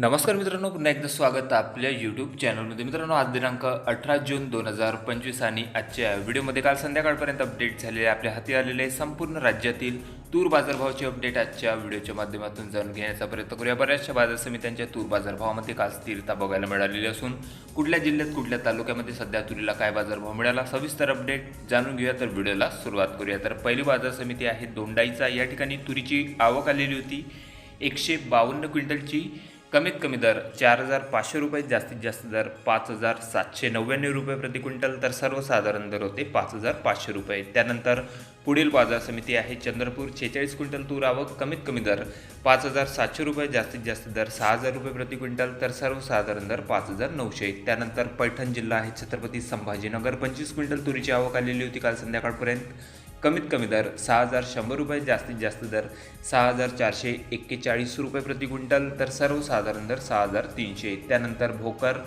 नमस्कार मित्रांनो पुन्हा एकदा स्वागत आपल्या यूट्यूब चॅनलमध्ये मित्रांनो आज दिनांक अठरा जून दोन हजार पंचवीस आणि आजच्या व्हिडिओमध्ये काल संध्याकाळपर्यंत अपडेट झालेले आपल्या हाती आलेले संपूर्ण राज्यातील तूर बाजारभावाचे अपडेट आजच्या व्हिडिओच्या माध्यमातून जाणून घेण्याचा प्रयत्न करूया. बऱ्याचशा बाजार समित्यांच्या तूर बाजारभावामध्ये काल स्थिरता बघायला मिळालेली असून कुठल्या जिल्ह्यात कुठल्या तालुक्यामध्ये सध्या तुरीला काय बाजारभाव मिळाला सविस्तर अपडेट जाणून घेऊया. तर व्हिडिओला सुरुवात करूया. तर पहिली बाजार समिती आहे दोंडाईचा. या ठिकाणी तुरीची आवक आलेली होती. एकशे बावन्न क्विंटलची कमीत कमी दर चार हजार पाचशे रुपये जास्तीत जास्त दर पाच हजार सातशे नव्याण्णव रुपये प्रति क्विंटल तर सर्वसाधारण दर होते पाच हजार पाचशे रुपये. त्यानंतर पुढील बाजार समिती आहे चंद्रपूर छेचाळीस क्विंटल तूर आवक कमीत कमी दर पाच हजार सातशे रुपये जास्तीत जास्त दर सहा हजार रुपये प्रति क्विंटल तर सर्वसाधारण दर पाच हजार नऊशे. त्यानंतर पैठण जिल्हा आहे छत्रपती संभाजीनगर पंचवीस क्विंटल तुरीची आवक आलेली होती काल संध्याकाळपर्यंत. कमीत कमी दर सहा हजार शंभर रुपये जास्तीत जास्त दर सहा हजार चारशे एक्केचाळीस रुपये प्रति क्विंटल तर सर्वसाधारण दर सहा हजार तीनशे. त्यानंतर भोकर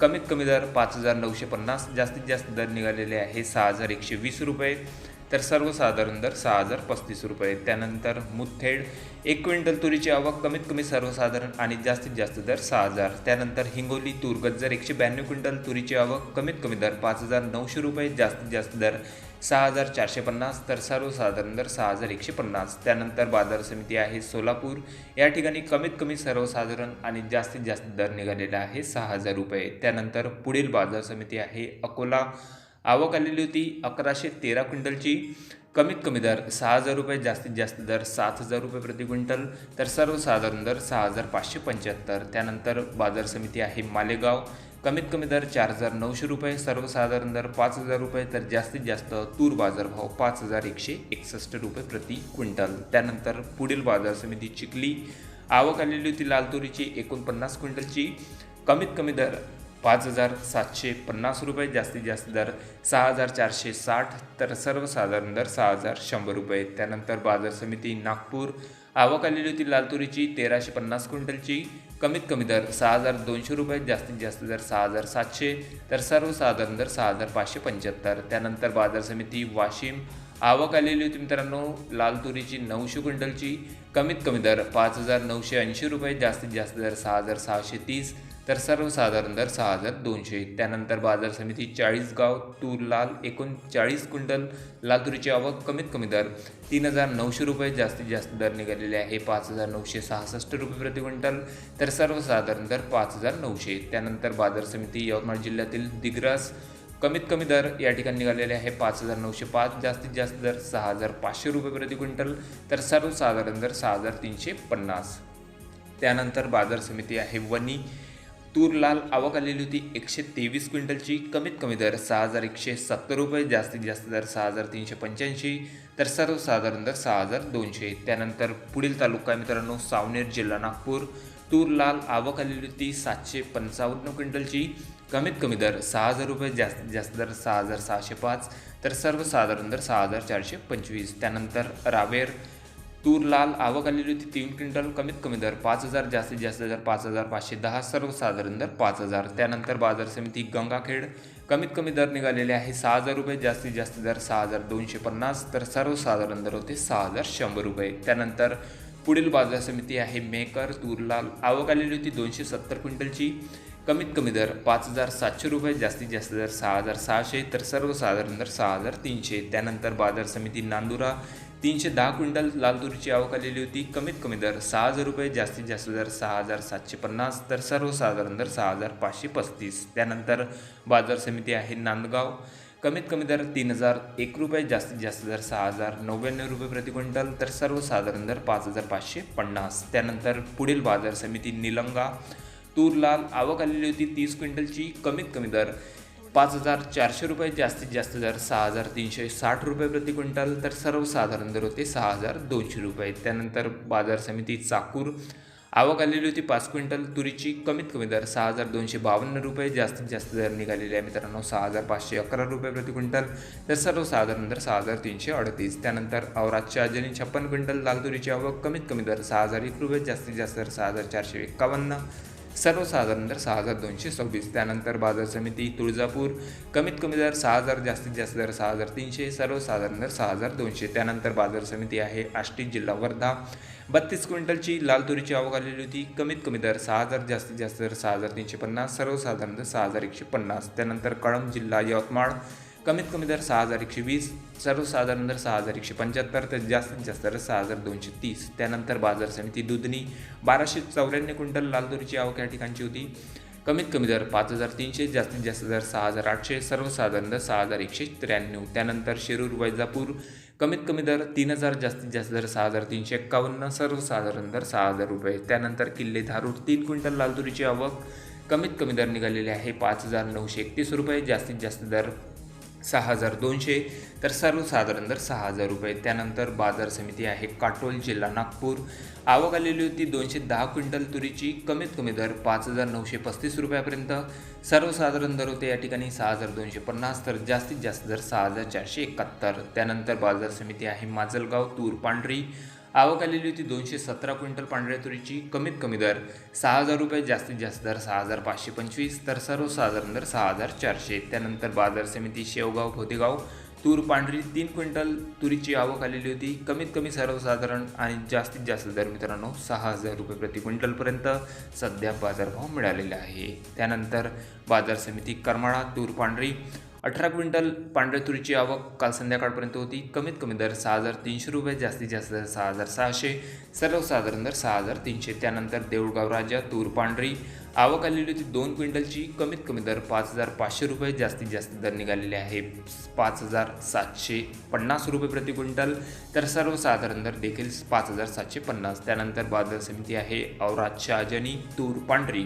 कमीत कमी दर पाच हजार नऊशे पन्नास जास्तीत जास्त दर निघालेले आहे सहा हजार एकशे वीस रुपये तर सर्वसाधारण दर सहा हजार पस्तीस रुपये. त्यानंतर मुथेड एक क्विंटल तुरीची आवक कमीत कमी सर्वसाधारण आणि जास्तीत जास्त दर सहा हजार. त्यानंतर हिंगोली तूर गज्जर एकशे ब्याण्णव क्विंटल तुरीची आवक कमीत कमी दर पाच हजार नऊशे रुपये जास्तीत जास्त दर सहा हजार चारशे पन्नास तर सर्वसाधारण दर सहा हजार एकशे पन्नास. त्यानंतर बाजार समिती आहे सोलापूर. या ठिकाणी कमीत कमी सर्वसाधारण आणि जास्तीत जास्त दर निघालेला आहे सहा हजार रुपये. त्यानंतर पुढील बाजार समिती आहे अकोला. आवक आलेली होती अकराशे तेरा क्विंटलची. कमीत कमी दर सहा हजार रुपये जास्तीत जास्त दर सात हजार रुपये प्रति क्विंटल. तर सर्वसाधारण दर सहा हजार पाचशे पंच्याहत्तर. त्यानंतर बाजार समिती आहे मालेगाव. कमीत कमी दर चार हजार नऊशे रुपये सर्वसाधारण दर पाच हजार रुपये तर जास्तीत जास्त तूर बाजार भाव पाच हजार एकशे एकसष्ट रुपये प्रति क्विंटल. त्यानंतर पुढील बाजार समिती चिखली आवक आलेली होती लाल तुरीची एकोणपन्नास क्विंटलची. कमीत कमी दर पाच हजार सातशे पन्नास रुपये जास्तीत जास्त दर सहा हजार चारशे साठ तर सर्वसाधारण दर सहा हजार शंभर रुपये. त्यानंतर बाजार समिती नागपूर आवक आलेली होती लाल तुरीची तेराशे पन्नास क्विंटलची. कमीत कमी दर सहा हजार दोनशे रुपये जास्तीत जास्त दर सहा हजार सातशे तर सर्वसाधारण दर सहा हजार पाचशे पंच्याहत्तर. त्यानंतर बाजार समिती वाशिम. आवक आलेली होती मित्रांनो लाल तुरीची नऊशे क्विंटलची. कमीत कमी दर पाच हजार नऊशे ऐंशी रुपये जास्तीत जास्त दर सहा हजार सहाशे तीस. तर सर्वसाधारण दर सहा हजार दोनशे. त्यानंतर बाजार समिती चाळीसगाव तूर लाल एकोणचाळीस क्विंटल. लाल तुरीची आवक कमीत कमी दर तीन हजार नऊशे रुपये. जास्तीत जास्त दर निघालेले आहे पाच हजार नऊशे सहासष्ट रुपये प्रति क्विंटल. तर सर्वसाधारण दर पाच हजार नऊशे. त्यानंतर बाजार समिती यवतमाळ जिल्ह्यातील दिग्रस कमीत कमी दर या ठिकाणी निघालेले आहे पाच हजार नऊशे पाच. जास्तीत जास्त दर सहा हजार पाचशे रुपये प्रति क्विंटल. तर सर्वसाधारण दर सहा हजार तीनशे पन्नास. त्यानंतर बाजार समिती आहे वनी तूर लाल आवक आलेली होती. एकशे तेवीस क्विंटलची. कमीत कमी दर सहा हजार एकशे सत्तर रुपये जास्तीत जास्त दर सहा हजार तीनशे पंच्याऐंशी तर सर्वसाधारण दर सहा हजार दोनशे. त्यानंतर पुढील तालुका मित्रांनो सावनेर जिल्हा नागपूर. तूर लाल आवक आलेली होती सातशे पंचावन्न क्विंटलची. कमीत कमी दर सहा हजार रुपये जास्तीत जास्त दर सहा हजार सहाशे पाच तर सर्वसाधारण दर सहा हजार चारशे पंचवीस. त्यानंतर रावेर तूर लाल आवक आलेली होती तीन क्विंटल कमीत कमी दर पाच हजार जास्तीत जास्त दर पाच हजार पाचशे दहा सर्वसाधारण दर पाच हजार. त्यानंतर बाजार समिती गंगाखेड कमीत कमी दर निघालेले आहे सहा हजार रुपये जास्तीत जास्त दर सहा हजार दोनशे पन्नास तर सर्वसाधारण दर होते सहा हजार शंभर रुपये. त्यानंतर पुढील बाजार समिती आहे मेकर तूरलाल आवक आलेली होती दोनशे सत्तर क्विंटलची कमीत कमी दर पाच हजार सातशे रुपये जास्तीत जास्त दर सहा हजार सहाशे तर सर्वसाधारण दर सहा हजार तीनशे. त्यानंतर बाजार समिती नांदुरा तीनशे दहा क्विंटल लाल तुरीची आवक आलेली होती. कमीत कमी दर सहा हजार रुपये जास्तीत जास्त दर सहा हजार सातशे पन्नास तर सर्वसाधारण दर सहा हजार पाचशे पस्तीस. त्यानंतर बाजार समिती आहे नांदगाव. कमीत कमी दर तीन हजार एक रुपये जास्तीत जास्त दर सहा हजार नव्याण्णव रुपये प्रति क्विंटल तर सर्वसाधारण दर पाच हजार पाचशे पन्नास. त्यानंतर पुढील बाजार समिती निलंगा. तूर लाल आवक आलेली होती तीस क्विंटलची. कमीत कमी दर पाच हजार चारशे रुपये जास्तीत जास्त दर सहा हजार तीनशे साठ रुपये प्रति क्विंटल तर सर्वसाधारण दर होते सहा हजार दोनशे रुपये. त्यानंतर बाजार समिती चाकूर आवक आलेली होती पाच क्विंटल तुरीची कमीत कमी दर सहा हजार दोनशे बावन्न रुपये जास्तीत जास्त दर निघालेले आहे मित्रांनो सहा हजार पाचशे अकरा रुपये प्रति क्विंटल तर सर्वसाधारण दर सहा हजार तीनशे अडतीस. त्यानंतर औरातच्या अजनी छप्पन क्विंटल लाल तुरीची आवक कमीत कमी दर सहा हजार एक रुपये जास्तीत जास्त दर सहा हजार चारशे एक्कावन्न सर्वसाधारण दर सहा हजार दोनशे सव्वीस. त्यानंतर बाजार समिती तुळजापूर कमीत कमी दर सहा हजार जास्तीत जास्त दर सहा हजार तीनशे सर्वसाधारण दर सहा हजार दोनशे. त्यानंतर बाजार समिती आहे आष्टी जिल्हा वर्धा. बत्तीस क्विंटलची लाल तुरीची आवक आलेली होती. कमीत कमी दर सहा हजार जास्तीत जास्त दर सहा हजार तीनशे पन्नास सर्वसाधारण दर सहा हजार एकशे पन्नास. त्यानंतर कळंब जिल्हा यवतमाळ कमीत कमी दर सहा हजार एकशे वीस सर्वसाधारण दर सहा हजार एकशे पंच्याहत्तर तर जास्तीत जास्त दर सहा हजार दोनशे तीस. त्यानंतर बाजार समिती दुधनी बाराशे चौऱ्याण्णव क्विंटल लालदोरीची आवक या ठिकाणची होती. कमीत कमी दर पाच हजार तीनशे जास्तीत जास्त दर सहा हजार आठशे सर्वसाधारण दर सहा हजार एकशे त्र्याण्णव. त्यानंतर शिरूर वैजापूर कमीत कमी दर तीन हजार जास्तीत जास्त दर सहा हजार तीनशे एक्कावन्न सर्वसाधारण दर सहा हजार रुपये. त्यानंतर किल्ले धारूर तीन क्विंटल लालदुरीची आवक. कमीत कमी दर निघालेले आहे पाच हजार नऊशे एकतीस रुपये जास्तीत जास्त दर सहा हजार दोनशे तर सर्वसाधारण दर सहा हजार रुपये. त्यानंतर बाजार समिती आहे काटोल जिल्हा नागपूर. आवक आलेली होती दोनशे दहा क्विंटल तुरीची. कमीत कमी दर पाच हजार नऊशे पस्तीस रुपयापर्यंत. सर्वसाधारण दर होते या ठिकाणी सहा हजार दोनशे पन्नास तर जास्तीत जास्त दर सहा हजार चारशे एकाहत्तर. त्यानंतर बाजार समिती आहे माजलगाव तूर पांढरी. आवक आलेली होती दोनशे सतरा क्विंटल पांढऱ्या तुरीची कमीत कमी दर सहा हजार रुपये जास्तीत जास्त दर सहा हजार पाचशे पंचवीस तर सर्वसाधारण दर सहा हजार चारशे. त्यानंतर बाजार समिती शेवगाव खोतेगाव तूर पांढरी तीन क्विंटल तुरीची आवक आलेली होती कमीत कमी सर्वसाधारण आणि जास्तीत जास्त दर मित्रांनो सहा हजार रुपये प्रति क्विंटलपर्यंत सध्या बाजारभाव मिळालेला आहे. त्यानंतर बाजार समिती करमाळा तूर पांढरी अठरा क्विंटल पांढऱ्या तुरीची आवक काल संध्याकाळपर्यंत होती. कमीत कमी दर सहा हजार तीनशे रुपये जास्तीत जास्त दर सहा हजार सहाशे सर्वसाधारण दर सहा हजार तीनशे. त्यानंतर देऊळगाव राजा तूर पांढरी आवक आलेली होती दोन क्विंटलची. कमीत कमी दर पाच हजार पाचशे रुपये जास्तीत जास्त दर निघालेले आहे पाच हजार सातशे पन्नास रुपये प्रति क्विंटल. तर सर्वसाधारण दर देखील पाच हजार सातशे पन्नास. त्यानंतर बाजार समिती आहे औरात शहाजनी तूर पांढरी.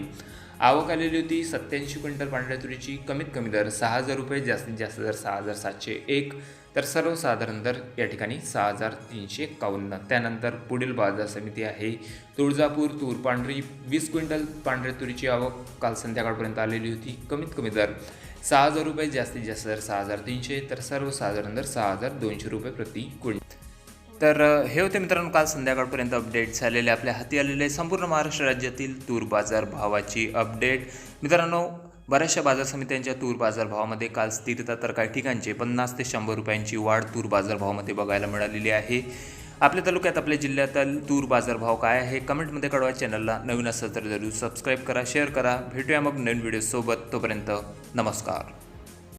आवक आलेली होती सत्याऐंशी क्विंटल पांढऱ्या तुरीची कमीत कमी दर सहा हजार रुपये जास्तीत जास्त दर सहा हजार सातशे एक तर सर्वसाधारण दर या ठिकाणी सहा हजार तीनशे एक्कावन्न त्यानंतर पुढील बाजार समिती आहे तुळजापूर तूर पांढरी वीस क्विंटल पांढऱ्या तुरीची आवक काल संध्याकाळपर्यंत आलेली होती कमीत कमी दर सहा हजार रुपये जास्तीत जास्त दर सहा हजार तीनशे तर सर्वसाधारण दर सहा हजार दोनशे रुपये प्रति क्विंटल. तर हे होते मित्रांनो काल संध्याकाळपर्यंत अपडेट झालेले आपल्या हाती आलेले संपूर्ण महाराष्ट्र राज्यातील तूर बाजार भावाची अपडेट मित्रांनो बऱ्याचशा बाजार समित्यांच्या तूर बाजार भावामध्ये काल स्थिरता तर काही ठिकाणचे पन्नास ते शंभर रुपयांची वाढ तूर बाजार भावामध्ये बघायला मिळालेली आहे. आपल्या तालुक्यात आपल्या जिल्ह्यातील तूर बाजारभाव काय आहे कमेंटमध्ये कळवा. चॅनलला नवीन असेल तर जरूर सबस्क्राईब करा शेअर करा. भेटूया मग नवीन व्हिडिओसोबत तोपर्यंत नमस्कार.